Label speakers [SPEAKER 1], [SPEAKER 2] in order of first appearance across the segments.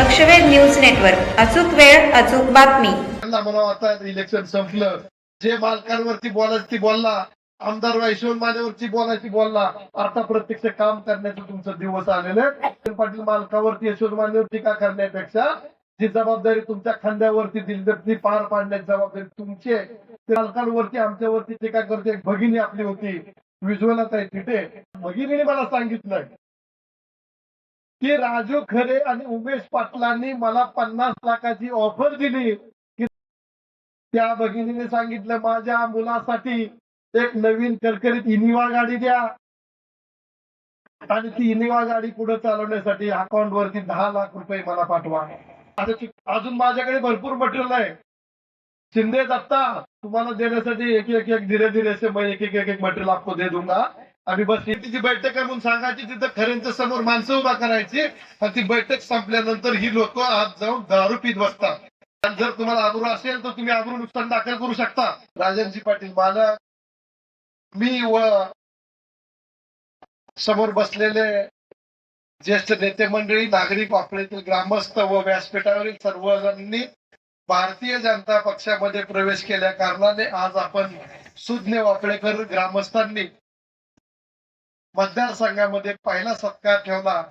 [SPEAKER 1] लक्षवेध news network. अचूक वेळ अचूक बातमी.
[SPEAKER 2] मला म्हणावं इलेक्शन संपलं. जे मालकांवरती बोलायची बोलला. आमदार वैश्वन मानेवरती बोलायची बोलला. आता प्रत्यक्ष काम करण्याचं तुमचं दिवस आलेले पाटील मालकावरती यशवंत मानेवर टीका करण्यापेक्षा जी जबाबदारी तुमच्या खांद्यावरती दिली तर ती पार पाडण्याची जबाबदारी तुमची ते मालकांवरती आमच्यावरती टीका करते. एक भगिनी आपली होती. विज्वलात आहे तिथे. भगिनीने मला सांगितलं की राजू खरे आणि उमेश पाटलांनी मला पन्नास लाखाची ऑफर दिली. की त्या भगिनीने सांगितलं माझ्या मुलासाठी एक नवीन करकरीत इनिवा गाडी द्या. आणि ती इनिवा गाडी पुढे चालवण्यासाठी अकाउंट वरती दहा लाख रुपये मला पाठवा. आता अजून माझ्याकडे भरपूर मटेरियल आहे. शिंदे दत्ता तुम्हाला देण्यासाठी एक एक एक धीरे धीरे से मैं एक एक एक एक मटेरियल आपको दे दूंगा. आम्ही बस तिची बैठक आहे म्हणून सांगायची तिथं खऱ्यांच्या समोर माणसं उभा करायची. आणि ती बैठक संपल्यानंतर ही लोक आज जाऊन दारू पीत बसतात. आणि जर तुम्हाला आग्रह असेल तर तुम्ही आग्रह नुकसान दाखल करू शकता. राजनजी पाटील मला मी व समोर बसलेले ज्येष्ठ नेते मंडळी नागरिक वापरेतील ग्रामस्थ व व्यासपीठावरील सर्वजणांनी भारतीय जनता पक्षामध्ये प्रवेश केल्या कारणाने आज आपण सुज्ञ वापळेकर ग्रामस्थांनी मतदारसंघामध्ये पहिला सत्कार ठेवला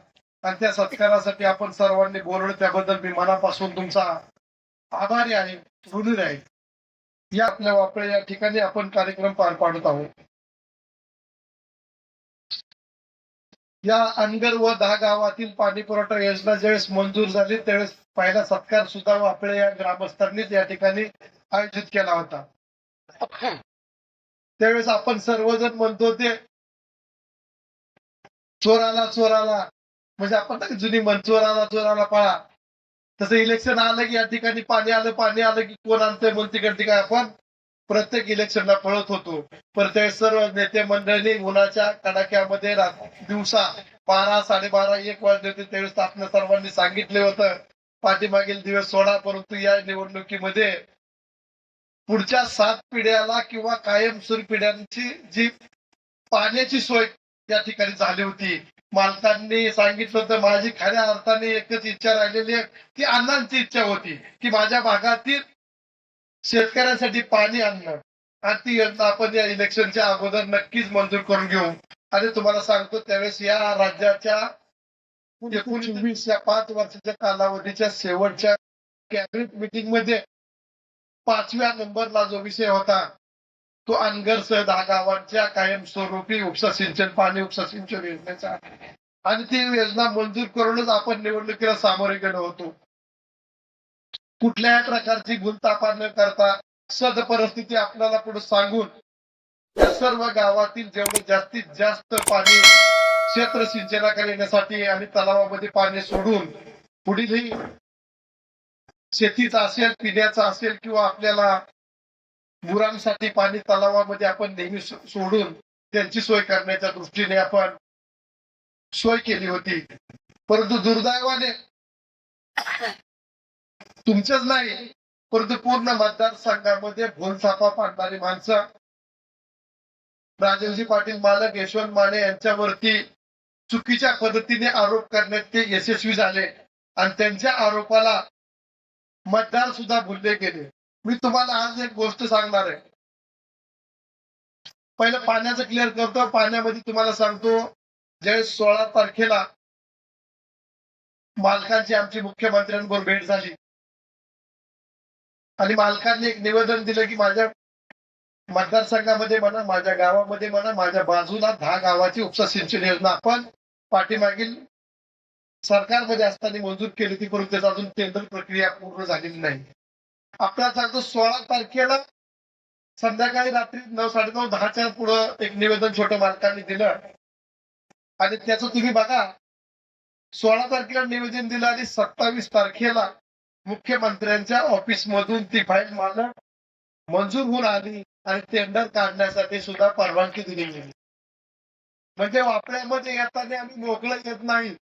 [SPEAKER 2] आणि त्या सत्कारासाठी आपण सर्वांनी बोलवलं. त्याबद्दल मी मनापासून तुमचा आभारी आहे ऋणी आहे. या आपल्या वापरे या ठिकाणी आपण कार्यक्रम पार पाडत आहोत. या अनगर व दहा गावातील पाणी पुरवठा योजना ज्यावेळेस मंजूर झाली त्यावेळेस पहिला सत्कार सुद्धा वापळे या ग्रामस्थांनीच या ठिकाणी आयोजित केला होता. त्यावेळेस आपण सर्वजण म्हणतो ते चोराला चोराला. म्हणजे आपण नाही का जुनी म्हण चोराला चोराला पळा. तसं इलेक्शन आलं की या ठिकाणी पाणी आलं पाणी आलं की कोण आणतंय बोल तिकडे काय आपण प्रत्येक इलेक्शनला पळत होतो. प्रत्येक ते सर्व नेते मंडळी उन्हाच्या कडाक्यामध्ये दिवसा बारा साडेबारा एक वाजले होते त्यावेळेस आपण सर्वांनी सांगितले होतं. पाठीमागील दिवस सोडा परंतु या निवडणुकीमध्ये पुढच्या सात पिढ्याला किंवा कायमस्वरूपी पिढ्यांची जी पाण्याची सोय या ठिकाणी झाली होती. मालकांनी सांगितलं होतं माझी खऱ्या अर्थाने एकच इच्छा राहिलेली आहे ती अण्णांची इच्छा होती की माझ्या भागातील शेतकऱ्यांसाठी पाणी आणणं. आणि ती योजना आपण या इलेक्शनच्या अगोदर नक्कीच मंजूर करून घेऊ. आणि तुम्हाला सांगतो त्यावेळेस या राज्याच्या एकोणीस या पाच वर्षाच्या कालावधीच्या शेवटच्या कॅबिनेट मिटिंगमध्ये पाचव्या नंबरला जो विषय होता तो अनगरसह दहा गावांच्या कायमस्वरूपी उपसा सिंचन पाणी उपसा सिंचन योजनेचा आणि ती योजना मंजूर करूनच आपण निवडणुकीला सामोरे गेलो होतो. कुठल्याही प्रकारची गुंतापा न करता सद परिस्थिती आपल्याला पुढे सांगून या सर्व गावातील जेवढे जास्तीत जास्त पाणी क्षेत्र सिंचनाकडे येण्यासाठी आणि तलावामध्ये पाणी सोडून पुढीलही शेतीचा असेल पिण्याचा असेल किंवा आपल्याला गुरांसाठी पाणी तलावामध्ये आपण नेहमी सोडून त्यांची सोय करण्याच्या दृष्टीने आपण सोय केली होती. परंतु दुर्दैवाने तुमच्याच नाही परंतु पूर्ण मतदारसंघामध्ये भोलथापा पाडणारी माणसं राजनजी पाटील मालक यशवंत माने यांच्यावरती चुकीच्या पद्धतीने आरोप करण्यात ते यशस्वी झाले आणि त्यांच्या आरोपाला मतदार सुद्धा भुलले गेले. मी तुम्हाला आज एक गोष्ट सांगणार आहे. पहिलं पाण्याचं क्लिअर करतो पाण्यामध्ये तुम्हाला सांगतो ज्यावेळेस सोळा तारखेला मालकांची आमची मुख्यमंत्र्यांबरोबर भेट झाली. आणि मालकांनी एक निवेदन दिलं की माझ्या मतदारसंघामध्ये म्हणा माझ्या गावामध्ये म्हणा माझ्या बाजूला दहा गावाची उपसा सिंचन योजना आपण पाठीमागील सरकारमध्ये असताना मंजूर केली ती परंतु त्याचा अजून टेंडर प्रक्रिया पूर्ण झालेली नाही. आपल्याला सांगतो सोळा तारखेला संध्याकाळी रात्री नऊ साडेनऊ दहाच्या पुढं एक निवेदन छोट्या मालकांनी दिलं. आणि त्याचं तुम्ही बघा सोळा तारखेला निवेदन दिलं आणि सत्तावीस तारखेला मुख्यमंत्र्यांच्या ऑफिस मधून ती फाईल मला मंजूर होऊन आली आणि टेंडर काढण्यासाठी सुद्धा परवानगी दिली गेली. म्हणजे वापऱ्यामध्ये येताना आम्ही मोकळं येत नाही.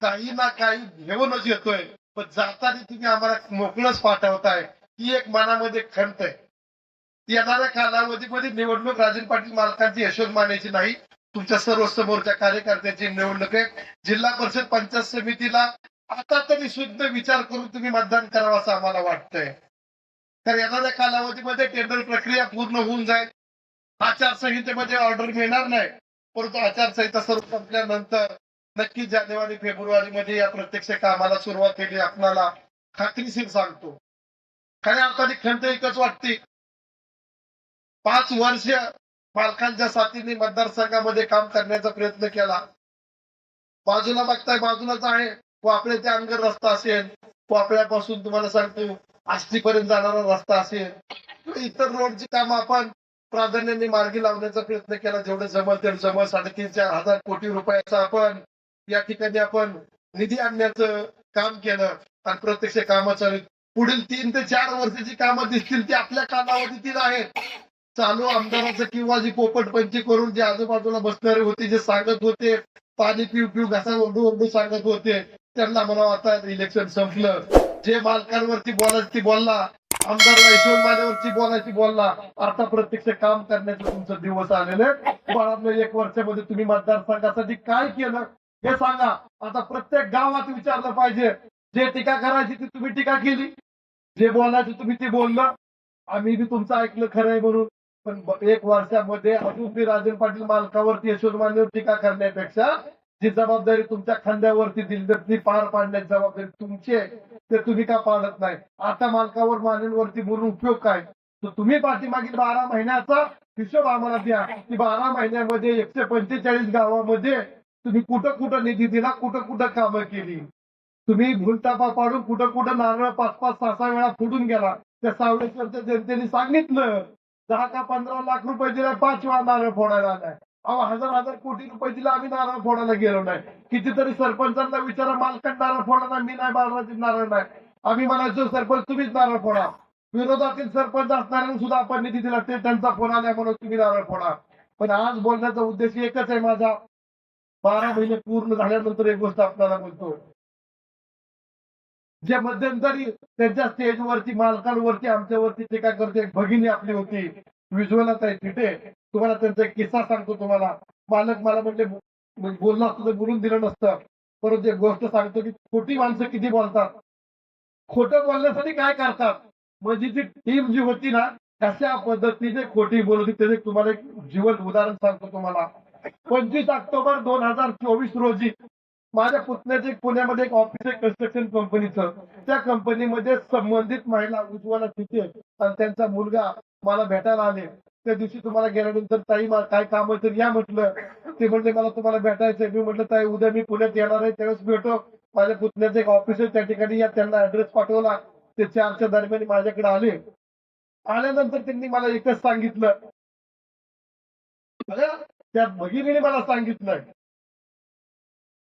[SPEAKER 2] काही ना काही घेऊनच येतोय. पण जाताना तुम्ही आम्हाला मोकळंच पाठवताय. ती एक मनामध्ये खंत आहे. येणाऱ्या कालावधीमध्ये निवडणूक राजन पाटील मालकांची यशोध मानायची नाही. तुमच्या सर्व समोरच्या कार्यकर्त्यांची निवडणूक आहे. जिल्हा परिषद पंचायत समितीला आता तरी शुद्ध विचार करून तुम्ही मतदान करावं असं आम्हाला वाटतंय. तर येणाऱ्या कालावधीमध्ये टेंडर प्रक्रिया पूर्ण होऊन जाईल. आचारसंहितेमध्ये ऑर्डर मिळणार नाही. परंतु आचारसंहिता सर्व संपल्यानंतर नक्की जानेवारी फेब्रुवारी मध्ये या प्रत्यक्ष कामाला सुरुवात केली. आपल्याला खात्रीशीर सांगतो. खऱ्या अर्थाने खंत एकच वाटते. पाच वर्ष पालकांच्या साथीने मतदारसंघामध्ये काम करण्याचा प्रयत्न केला. बाजूला बघताय बाजूलाच आहे. वापरे ते अंगर रस्ता असेल वापऱ्यापासून तुम्हाला सांगतो आष्टीपर्यंत जाणारा रस्ता असेल. इतर रोडची कामं आपण प्राधान्याने मार्गी लावण्याचा प्रयत्न केला. जेवढं जमल तेवढं जमल. साडेतीन चार हजार कोटी रुपयाचा आपण या ठिकाणी आपण निधी आणण्याचं काम केलं. आणि प्रत्यक्ष कामाचा पुढील तीन ते चार वर्षाची कामं दिसतील ती आपल्या कालावधीतील आहेत. चालू आमदाराचं किंवा जी पोपटपंची करून जे आजूबाजूला बसणारे होते जे सांगत होते पाणी पिऊ पिऊ घासा ओरडू ओरडू सांगत होते त्यांना म्हणा आता इलेक्शन संपलं. जे मालकांवरती बोलायची बोलला आमदार यशवंत माझ्यावरची बोलायची बोलला. आता प्रत्यक्ष काम करण्याचे तुमचं दिवस आलेले बाळातलं एक वर्षामध्ये तुम्ही मतदारसंघासाठी काय केलं हे सांगा. आता प्रत्येक गावात विचारलं पाहिजे. जे टीका करायची ती तुम्ही टीका केली. जे बोलायची तुम्ही ते बोललं. आम्ही बी तुमचं ऐकलं खरं आहे म्हणून. पण एक वर्षामध्ये अजून बी राजन पाटील मालकावरती यशवंत मानेवर टीका करण्यापेक्षा जी जबाबदारी तुमच्या खांद्यावरती दिली तर ती पार पाडण्याची जबाबदारी तुमची आहे. ते तुम्ही का पाडत नाही? आता मालकावर मानेवरती बोलून उपयोग काय? तर तुम्ही पाठीमागील बारा महिन्याचा हिशोब आम्हाला द्या. की बारा महिन्यामध्ये एकशे पंचेचाळीस गावामध्ये तुम्ही कुठं कुठं निधी दिला कुठं कुठं कामं केली? तुम्ही भूलतापा पाडून कुठं कुठं नारळ पाच पाच सहा सहा वेळा फुटून गेला. त्या सावळेश्वरच्या जनतेने सांगितलं दहा का पंधरा लाख रुपये दिला पाच वेळा नारळ फोडायला आलाय. अहो हजार हजार कोटी रुपये दिला आम्ही नारळ फोडायला गेलो नाही. कितीतरी सरपंचांना विचारा मालकात नारळ फोडा मी नाही बाळराजी नारळ नाही. आम्ही म्हणायचो सरपंच तुम्हीच नारळ फोडा. विरोधातील सरपंच असणाऱ्यांना सुद्धा आपण निधी दिला ते त्यांचा फोन आल्या म्हणून तुम्ही नारळ फोडा. पण आज बोलण्याचा उद्देश एकच आहे माझा. बारा महिने पूर्ण झाल्यानंतर एक गोष्ट आपल्याला बोलतो. जे मध्यंतरी त्यांच्या स्टेजवरती मालकांवरती आमच्यावरती टीका करते? भगिनी आपली होती. विज्युअलात आहे तिथे. तुम्हाला त्यांचा एक किस्सा सांगतो तुम्हाला. मालक मला म्हणजे "बो- म्हणजे बोललं असतं तर बोलून दिलं नसतं. परंतु एक गोष्ट सांगतो की खोटी माणसं किती बोलतात? खोटं बोलण्यासाठी काय करतात? म्हणजे जी टीम जी होती ना कशा पद्धतीने खोटी बोलत होती त्याचे तुम्हाला एक जीवन उदाहरण सांगतो तुम्हाला. पंचवीस ऑक्टोबर दोन हजार चोवीस रोजी माझ्या पुतण्याचे पुण्यामध्ये एक ऑफिस आहे कन्स्ट्रक्शन कंपनीचं त्या कंपनीमध्ये संबंधित महिला उज्ज्वला तिथे आणि त्यांचा मुलगा मला भेटायला आले. त्या दिवशी तुम्हाला गेल्यानंतर ताई मला काय काम आहे तर या म्हटलं. ते म्हणले मला तुम्हाला भेटायचंय. मी म्हटलं ताई उद्या मी पुण्यात येणार आहे त्यावेळेस भेटो. माझ्या पुतण्याचं एक ऑफिस आहे त्या ठिकाणी या त्यांना ऍड्रेस पाठवला. ते चारच्या दरम्यान माझ्याकडे आले. आल्यानंतर त्यांनी मला एकच सांगितलं. त्या भगिनीने मला सांगितलं.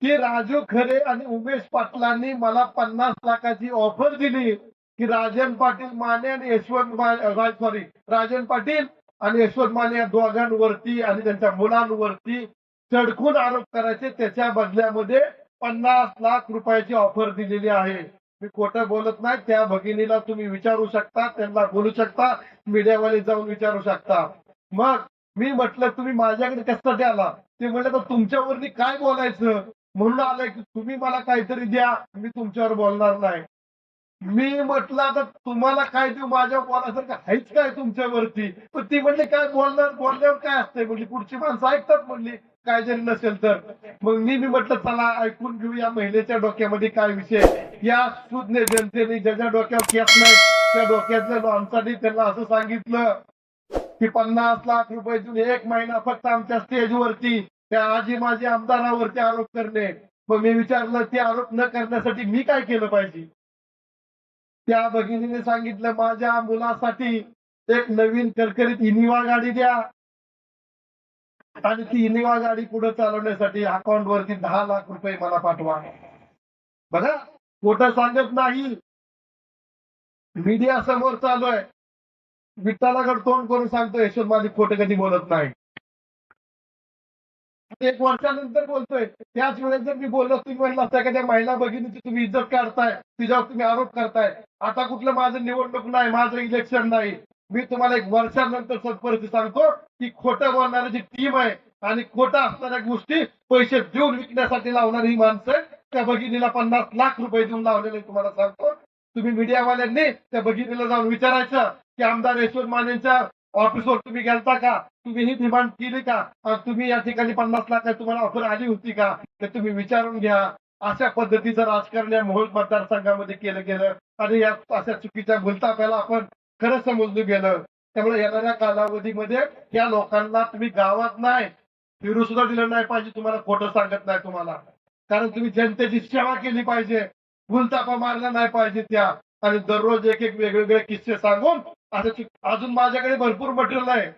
[SPEAKER 2] की राजू खरे आणि उमेश पाटलांनी मला पन्नास लाखाची ऑफर दिली. की राजन पाटील माने आणि यशवंत सॉरी राजन पाटील आणि यशवंत माने या दोघांवरती आणि त्यांच्या मुलांवरती चढकून आरोप करायचे. त्याच्या बदल्यामध्ये पन्नास लाख रुपयाची ऑफर दिलेली आहे. मी खोटं बोलत नाही. त्या भगिनीला तुम्ही विचारू शकता. त्यांना बोलू शकता. मीडियावाले जाऊन विचारू शकता. मग मी म्हटलं तुम्ही माझ्याकडे कशासाठी आला? ते म्हणलं तर तुमच्यावरती काय बोलायचं? म्हणून आलं की तुम्ही मला काहीतरी द्या मी तुमच्यावर बोलणार नाही. मी म्हटलं आता तुम्हाला काय देऊ माझ्या बोलासारखं आहेच काय तुमच्यावरती? पण ती म्हणली काय बोलणार बोलल्यावर काय असतंय? म्हणली पुढची माणसं ऐकतात म्हणली काय जरी नसेल तर. मग मी मी म्हटलं चला ऐकून घेऊ या महिलेच्या डोक्यामध्ये काय विषय या सुज्ञ जनतेने ज्याच्या डोक्यावर केस नाही त्या डोक्यातल्या माणसाने त्यांना असं सांगितलं की पन्नास लाख रुपये देऊन एक महिना फक्त आमच्या स्टेजवरती त्या आजी माझी आमदारावरती आरोप करणे. मग मी विचारलं ते आरोप न करण्यासाठी मी काय केलं पाहिजे? त्या भगिनीने सांगितलं माझ्या मुलासाठी एक नवीन करकरीत इनिवा गाडी द्या. आणि ती इनिवा गाडी पुढे चालवण्यासाठी अकाउंट वरती दहा लाख रुपये मला पाठवा. बघा खोट सांगत नाही. मीडिया समोर चालू आहे. विठ्ठलाकडे तोंड करून सांगतो यशवंत माझी खोटं कधी बोलत नाही. एक वर्षानंतर बोलतोय. त्याच वेळेस जर मी बोललो तुम्ही म्हणला असता एखाद्या महिला भगिनीची तुम्ही इज्जत काढताय? तिच्यावर तुम्ही आरोप करताय? आता कुठलं माझं निवडणूक नाही माझं इलेक्शन नाही. मी तुम्हाला एक वर्षानंतर सत्परिस्थिती सांगतो की खोटं बोलणारी जी टीम आहे आणि खोटं असणाऱ्या गोष्टी पैसे देऊन विकण्यासाठी लावणारी ही माणसं त्या भगिनीला पन्नास लाख रुपये देऊन लावलेले तुम्हाला सांगतो. तुम्ही मीडियावाल्यांनी त्या भगिनीला जाऊन विचारायचं की आमदार यशवंत मानेंच्या ऑफिसवर तुम्ही गेलता का? तुम्ही ही डिमांड केली का? तुम्ही या ठिकाणी पन्नास लाख तुम्हाला ऑफर आली होती का? ते तुम्ही विचारून घ्या. अशा पद्धतीचं राजकारण या मोहोळ मतदारसंघामध्ये केलं गेलं. आणि या अशा चुकीच्या भूलताप्याला आपण खरंच समजलं गेलं त्यामुळे येणाऱ्या कालावधीमध्ये या लोकांना तुम्ही गावात नाही फिरू सुद्धा दिलं नाही पाहिजे तुम्हाला खोटं सांगत नाही तुम्हाला. कारण तुम्ही जनतेची सेवा केली पाहिजे. भूलतापा मारला नाही पाहिजे त्या. आणि दररोज एक एक वेगवेगळे किस्से सांगून असं अजून माझ्याकडे भरपूर मटेरियल आहे.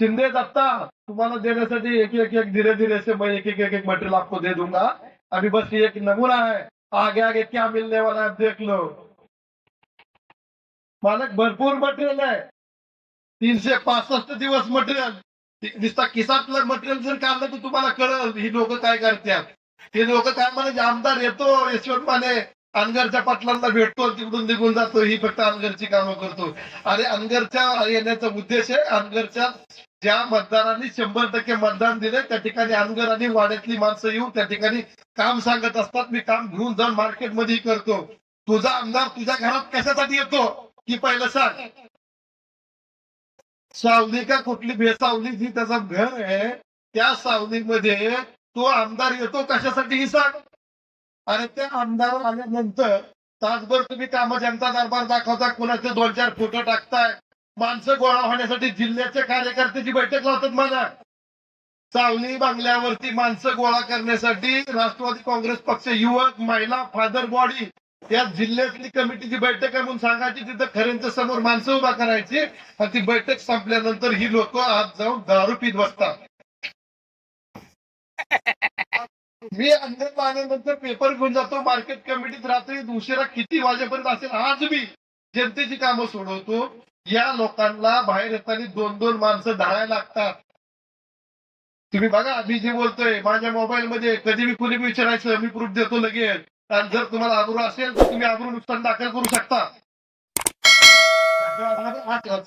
[SPEAKER 2] शिंदे दत्ता तुम्हाला देण्यासाठी एक एक एक धीरे धीरे से मैं एक एक एक एक मटेरियल आपको दे दूंगा. अभी बस ये एक नमूना है. आगे आगे क्या मिलने वाला है देख लो. मालक भरपूर मटेरियल आहे तीनशे पासष्ट दिवस मटेरियल दिसता किसातलं मटेरियल जर काढलं तर तुम्हाला कळल ही लोक काय करतात. हे लोक काय म्हणे आमदार येतो यशवंत माने अनगरच्या पाटलांना भेटतो तिकडून निघून जातो. ही फक्त अनगरची कामं करतो. आणि अनगरच्या येण्याचा उद्देश आहे अनगरच्या ज्या मतदारांनी शंभर टक्के मतदान दिले त्या ठिकाणी अनगर आणि वाड्यातली माणसं येऊन त्या ठिकाणी काम सांगत असतात. मी काम घेऊन जाऊन मार्केटमध्ये करतो. तुझा आमदार तुझ्या घरात कशासाठी येतो? की पहिलं सांग. सावली का कुठली बेसावली जी त्याचं घर आहे त्या सावलीमध्ये तो आमदार येतो कशासाठी ही सांग. आणि त्या आमदार आल्यानंतर तासभर तुम्ही काम जनता दरबार दाखवता कुणाचे दोन चार फोटो टाकताय माणसं गोळा होण्यासाठी जिल्ह्याच्या कार्यकर्त्याची बैठक लावतात मला. चावली बांगल्यावरती माणसं गोळा करण्यासाठी राष्ट्रवादी काँग्रेस पक्ष युवक महिला फादर बॉडी या जिल्ह्यातली कमिटीची बैठक आहे म्हणून सांगायची तिथं खऱ्यांच्या समोर माणसं उभा करायची आणि ती बैठक संपल्यानंतर ही लोक आज जाऊन दारू पीत बसतात. मी अंदर पाहण्यानंतर पेपर घेऊन जातो. मार्केट कमिटीत रात्री उशिरा किती वाजेपर्यंत असेल आज मी जनतेची कामं सोडवतो. या लोकांना बाहेर येताना दोन दोन माणसं धरायला लागतात. तुम्ही बघा मी जे बोलतोय माझ्या मोबाईल मध्ये कधी मी कुणी विचारायचं मी प्रूफ देतो लगेच. आणि जर तुम्हाला आग्रह असेल तर तुम्ही आग्रह नुकसान दाखल करू शकता.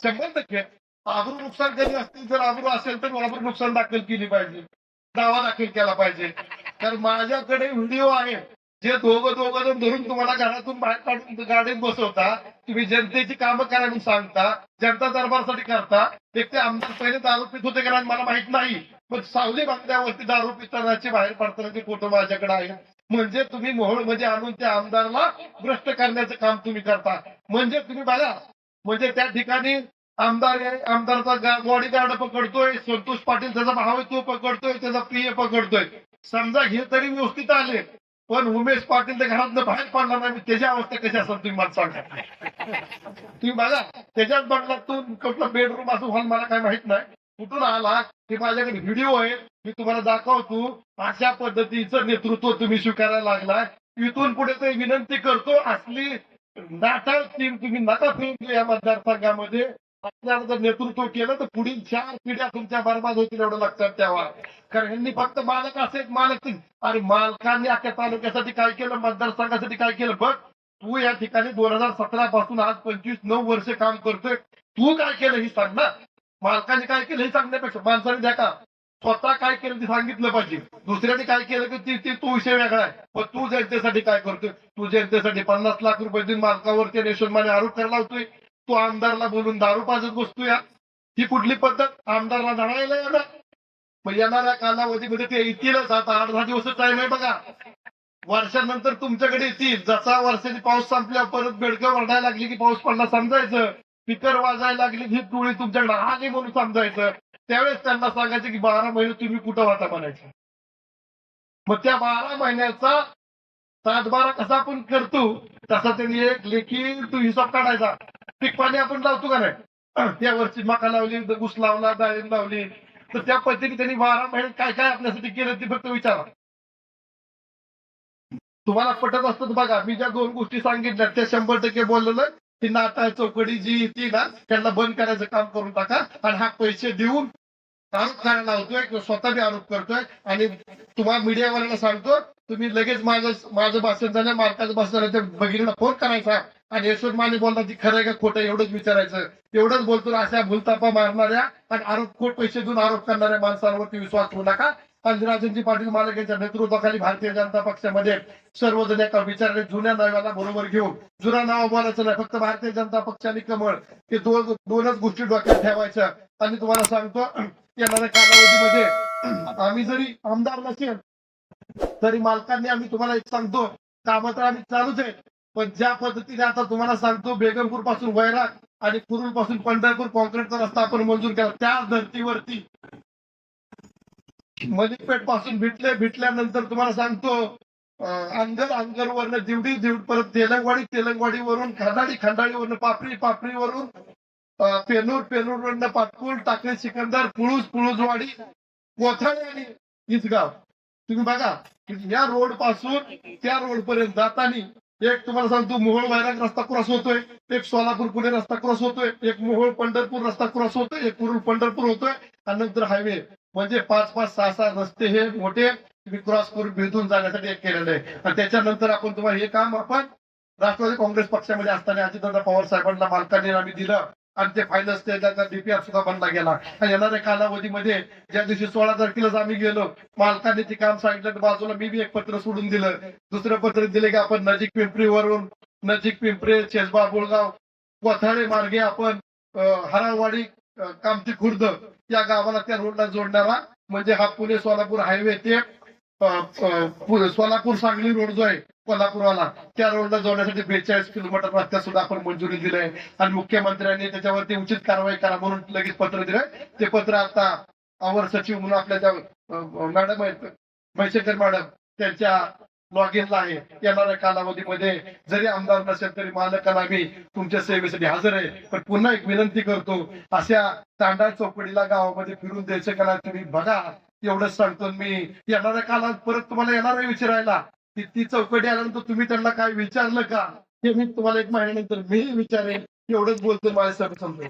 [SPEAKER 2] शंभर टक्के. आग्रह नुकसान कधी असतील जर आग्रह असेल तर आग्रह नुकसान दाखल केली पाहिजे. दावा दाखल केला पाहिजे. तर माझ्याकडे व्हिडिओ आहे. जे दोघं दोघं जण धरून तुम्हाला घरातून बाहेर काढून गाडीत बसवता तुम्ही जनतेची कामं करायला सांगता जनता दरबारसाठी करता. एक ते आमदार पहिले दारू पित होते कारण मला माहीत नाही. पण सावली बांधल्यावरती दारू पितानाचे बाहेर पडतानाचे फोटो माझ्याकडे आहे. म्हणजे तुम्ही मोहोळ म्हणजे आणून त्या आमदारला भ्रष्ट करण्याचं काम तुम्ही करता. म्हणजे तुम्ही बघा म्हणजे त्या ठिकाणी आमदार आहे आमदारचा बॉडीगार्ड पकडतोय संतोष पाटील त्याचा भाव आहे तो पकडतोय त्याचा प्रिय पकडतोय. समजा हे तरी व्यवस्थित आले पण उमेश पाटील त्या घरातनं बाहेर पडला नाही त्याच्या अवस्था कशी असेल तुम्ही मला सांगा. तुम्ही बघा त्याच्याच बंगल्यातून कुठला बेडरूम असं हॉल मला काय माहीत नाही. कुठून आला ते माझ्याकडे व्हिडिओ आहे मी तुम्हाला दाखवतो. अशा पद्धतीचं नेतृत्व तुम्ही स्वीकारायला लागलाय. इथून पुढे ते विनंती करतो असली नाटक टीम तुम्ही नका फिरून या मतदारसंघामध्ये. जर नेतृत्व केलं तर पुढील चार पिढ्या तुमच्या बरबाद होतील एवढं लक्षात ठेवा. कारण ह्यांनी फक्त मालक असे एक मालक अरे मालकांनी अख्या तालुक्यासाठी काय केलं मतदारसंघासाठी काय केलं? बघ तू या ठिकाणी दोन हजार सतरा पासून आज पंचवीस नऊ वर्ष काम करतोय. तू काय केलं ही सांग ना. मालकाने काय केलं हे सांगण्यापेक्षा माणसाने द्या का? स्वतः काय केलं ते सांगितलं पाहिजे. दुसऱ्याने काय केलं की तो विषय वेगळा आहे. पण तू जनतेसाठी काय करतोय? तू जनतेसाठी पन्नास लाख रुपये देऊन मालकावरती नेशनमाने आरोप करायला लावतोय तो आमदारला बोलून दारू पाजत या ही कुठली पद्धत? आमदारला जाणायला येणार. मग येणाऱ्या कालावधीमध्ये ते येतीलच. आता आठ दहा दिवस टाइम आहे बघा. वर्षानंतर तुमच्याकडे येतील. जसा वर्षाची पाऊस संपल्या परत बेडकं वरडायला लागली की पाऊस पडला समजायचं. पिकर वाजायला लागली ही टोळी तुमच्याकडे आली म्हणून समजायचं. त्यावेळेस त्यांना सांगायचं की बारा महिने तुम्ही कुठं वाटा म्हणायचं. मग त्या बारा महिन्याचा सातबारा कसा आपण करतो तसा त्यांनी एक लेखी तो हिसाब काढायचा. पीक पाणी आपण लावतो का नाही? त्या वर्षी मका लावली ऊस लावला डाळिंब लावली. तर त्या पद्धतीने त्यांनी बारा महिने काय काय आपल्यासाठी केलं ते फक्त विचारा. तुम्हाला पटत असतं बघा मी ज्या दोन गोष्टी सांगितल्या त्या शंभर टक्के बोललेलं. ती नाटा चौकडी जी ती ना त्यांना बंद करायचं काम करून टाका आणि हा पैसे देऊन करायला लावतोय किंवा स्वतः बी आरोप करतोय आणि तुम्हाला मीडियावाल्यांना सांगतो तुम्ही लगेच माझं माझं भाषण झालं मालकाचं भाषण झालं ते भगिनीला फोन करायचा. आणि यशवंत माने बोलला ती खरं आहे का खोटं एवढंच विचारायचं. एवढंच बोलतो अशा भूलतापा मारणाऱ्या आणि आरोप खोट पैसे देऊन आरोप करणाऱ्या माणसांवरती विश्वास ठेवू नका. राजनजी पाटील मालक यांच्या नेतृत्वाखाली भारतीय जनता पक्षामध्ये सर्वजण एका विचाराने जुन्या नावाला बरोबर घेऊन जुना नाव बोलायचं नाही फक्त भारतीय जनता पक्ष आणि कमळ. हे दोन दोनच गोष्टी डोक्यात ठेवायच्या आणि तुम्हाला सांगतो येणाऱ्या कालावधीमध्ये आता आम्ही जरी आमदार नसेल तरी मालकांनी आम्ही तुम्हाला एक सांगतो कामं तर आम्ही चालूच आहे. पण ज्या पद्धतीने आता तुम्हाला सांगतो बेगमपूरपासून वैराग आणि कुरुलपासून पंढरपूर कॉन्क्रीटचा रस्ता आपण मंजूर केला त्याच धर्तीवरती मलिकपेठपासून भेटले भेटल्यानंतर तुम्हाला सांगतो अंगर अंगर वरनं दिवडी दिवड परत तेलंगवाडी तेलंगवाडीवरून खंडाळी खंडाळी पापरी पापरीवरून पेनूर पेनूर वरनं पाटपूल टाकळी सिकंदर पुळूस पुळूसवाडी कोथाळे आणि इसगाव तुम्ही बघा या रोडपासून त्या रोड पर्यंत जातानी एक तुम्हाला सांगतो मोहोळ वैराग रस्ता क्रॉस होतोय एक सोलापूर पुणे रस्ता क्रॉस होतोय एक मोहोळ पंढरपूर रस्ता क्रॉस होतोय एक कुरुल पंढरपूर होतोय आणि नंतर हायवे. म्हणजे पाच पाच सहा सहा रस्ते हे मोठे तुम्ही क्रॉस करून भेटून जाण्यासाठी एक केलेलं आहे. आणि त्याच्यानंतर आपण तुम्हाला हे काम आपण राष्ट्रवादी काँग्रेस पक्षामध्ये असताना अजितदादा पवार साहेबांना मालकांनी आम्ही दिलं. आणि ते फायनल त्याचा डीपीआर सुद्धा बनला गेला. येणाऱ्या कालावधीमध्ये ज्या दिवशी सोळा तारखेलाच आम्ही गेलो मालकाने ते काम सांगितलं बाजूला मी बी एक पत्र सोडून दिलं. दुसरं पत्र दिले की आपण नजीक पिंपरीवरून नजीक पिंपरी चेसबा बोळगाव कोथाळे मार्गे आपण अं, हराळवाडी कामती खुर्द या गावाला त्या रोडला जोडणारा म्हणजे हा पुणे सोलापूर हायवे ते सोलापूर सांगली रोड जो आहे कोल्हापूरवाला त्या रोडला जोडण्यासाठी बेचाळीस किलोमीटर रस्त्या सुद्धा आपण मंजुरी दिलंय आणि मुख्यमंत्र्यांनी त्याच्यावरती उचित कारवाई करा म्हणून लगेच पत्र दिलंय ते पत्र आता अवर सचिव म्हणून आपल्या ज्या मॅडम आहेत म्हैसेकर मॅडम त्यांच्या लॉग इनला आहे. येणाऱ्या कालावधीमध्ये जरी आमदार नसेल तरी मालकाला आम्ही तुमच्या सेवेसाठी हजर आहे. पण पुन्हा एक विनंती करतो अशा तांडा चौकडीला गावामध्ये फिरून द्यायचं का तुम्ही बघा. एवढंच सांगतो मी येणाऱ्या काळात परत तुम्हाला येणार आहे विचारायला. की ती चौकटी आल्यानंतर तुम्ही त्यांना काय विचारलं का? हे मी तुम्हाला एक महिन्यानंतर मी विचारेन. एवढंच बोलतो सर समजून.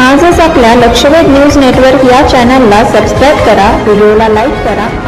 [SPEAKER 3] आजच आपल्या लक्षवेध न्यूज नेटवर्क या चॅनलला सबस्क्राईब करा व्हिडिओला लाईक करा.